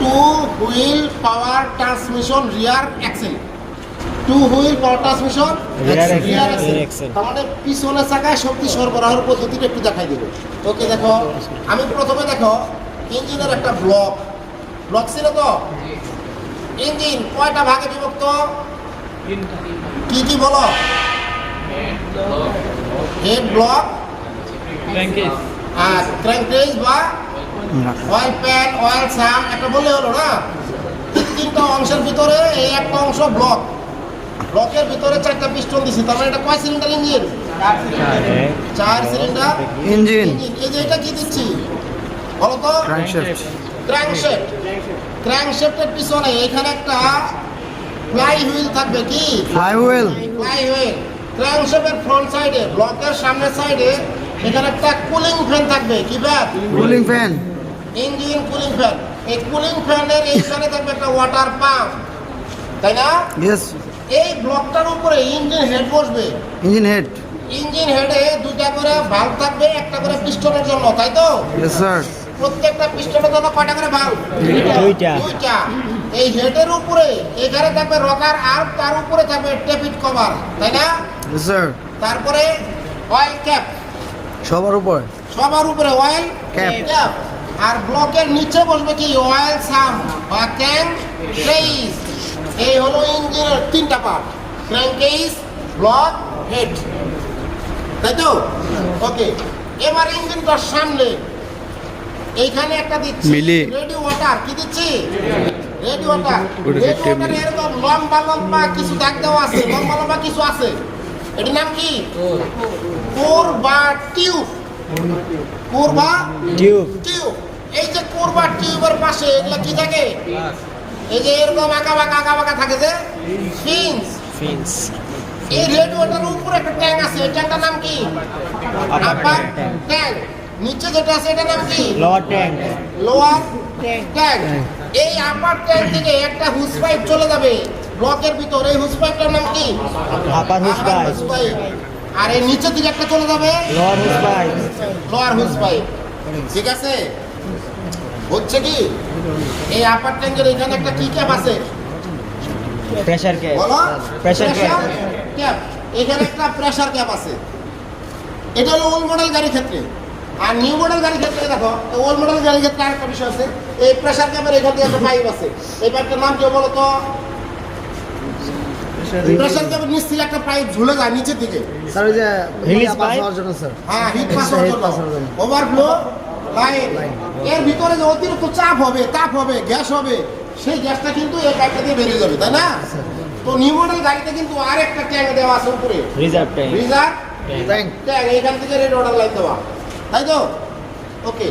Two wheel power transmission rear axle two wheel power transmission Rear axle, rear axle মানে পিছনের চাকায় শক্তি সরবরাহের পদ্ধতিটা একটু দেখাই দেবো। ওকে দেখো আমি প্রথমে দেখো ইঞ্জিনের একটা ব্লক। ব্লক ছিল তো? ইঞ্জিন কয়টা ভাগে বিভক্ত? কি কি বলো? হেড ব্লক আর ক্র্যাঙ্কেজ বা অয়েল প্যান অয়েল সাম একটা বললে হলো না? তিনটা অংশের ভিতরে এই একটা অংশ ব্লক ব্লকের ভিতরে চারটা পিস্টন দিছি তার মানে এটা কয় সিলিন্ডার ইঞ্জিন চার সিলিন্ডার ইঞ্জিন এই যে এটা কি দিচ্ছি? বলো তো। ক্র্যাঙ্কশ্যাফট ক্র্যাঙ্কশেফট পিছনে এখানে একটা ফ্লাই হুইল থাকবে কি? ফ্লাই হুইল ফ্রন্ট সাইডে ব্লকের সামনের সাইডে এখানে একটা কুলিং ফ্যান থাকবে কি ব্যাপ cooling fan engine cooling fan. এই কুলিং ফ্যানের এইখানে থাকবে একটা ওয়াটার পাম্প তাই না? এই ব্লকটার উপরে ইঞ্জিন হেড বসবে। ইঞ্জিন হেড ইঞ্জিন হেডে দুইটা করে ভাল্ব থাকবে একটা করে পিস্টনের জন্য তাই তো? স্যার প্রত্যেকটা পিস্টনের জন্য কয়টা করে ভাল্ব দুইটা। দুইটা। এই হেডের উপরে এখানে থাকবে রকার আর তার উপরে থাকবে টেপিট কভার তাই না? স্যার তারপরে অয়েল ক্যাপ সবার উপর। সবার উপরে অয়েল. ক্যাপ আর ব্লকের নিচে বসবে কি? অয়েল সাম বা ক্যাং কেইস এই হলো ইঞ্জিনের তিনটা পার্ট ক্র্যাঙ্কেইস ব্লক হেড তাই তো? ওকে এবার ইঞ্জিনটার সামনে। এইখানে একটা দিচ্ছি। রেডি ওয়াটার কি দিচ্ছি? রেডি ওয়াটার রেডি ওয়াটারে এরকম লম্বা লম্বা কিছু দাগ দেওয়া আছে। লম্বা লম্বা কিছু আছে। এটার নাম কি? কোর বা টিউব কোর বা টিউব টিউব এই যে কোরবার টিউবের পাশে এগুলো কি থাকে? এই যে এরকম আঁকা বাঁকা আঁকা বাঁকা থাকে যে? ফিন্স ফিন্স এই রেডিওটার উপরে একটা ট্যাঙ্ক আছে এই ট্যাঙ্কটার নাম কি? আপার ট্যাঙ্ক নিচে যেটা আছে এটার নাম কি? লোয়ার ট্যাঙ্ক লোয়ার ট্যাঙ্ক এই আপার ট্যাঙ্ক থেকে একটা হুস পাইপ চলে যাবে ব্লকের ভিতর। এই হুস পাইপটার নাম কি? আপার হুস পাইপ। আর এই নিচের দিকে একটা চলে যাবে? লোয়ার হুস পাইপ। লোয়ার হুস পাইপ। ঠিক আছে? হচ্ছে কি? এই আপার ট্যাঙ্কের এখানে একটা কি ক্যাপ আছে? প্রেসার ক্যাপ বলো? প্রেসার ক্যাপ এখানে একটা প্রেসার ক্যাপ আছে। এটা হলো ওল্ড মডেল গাড়ির ক্ষেত্রে। আর নিউ মডেল গাড়ির ক্ষেত্রে দেখো ওল্ড মডেল গাড়ির ক্ষেত্রে আরেকটা বিষয় আছে। এই প্রেসার ক্যাপের এখান থেকে একটা পাইপ আছে। এই পাইপটার নাম কি বলো তো? প্রেসার ক্যাপের নিচ থেকে একটা পাইপ ঝুলে যায় নিচের দিকে। স্যার ওই যে Release পাস হওয়ার জন্য স্যার হ্যাঁ heat pass Extra heat pass হওয়ার হওয়ার জন্য। জন্য। Overflow line. এর ভিতরে যে অতিরিক্ত চাপ হবে তাপ হবে গ্যাস হবে সেই গ্যাসটা কিন্তু এই গাড়িটা দিয়ে বেরিয়ে যাবে তাই না? তো নিউ মডেল গাড়িতে কিন্তু আরেকটা ট্যাঙ্ক দেওয়া আছে উপরে। রিজার্ভ ট্যাঙ্ক রিজার্ভ ট্যাঙ্ক এইখান থেকে রেড অর্ডার লাইন দেওয়া। তাই তো? ওকে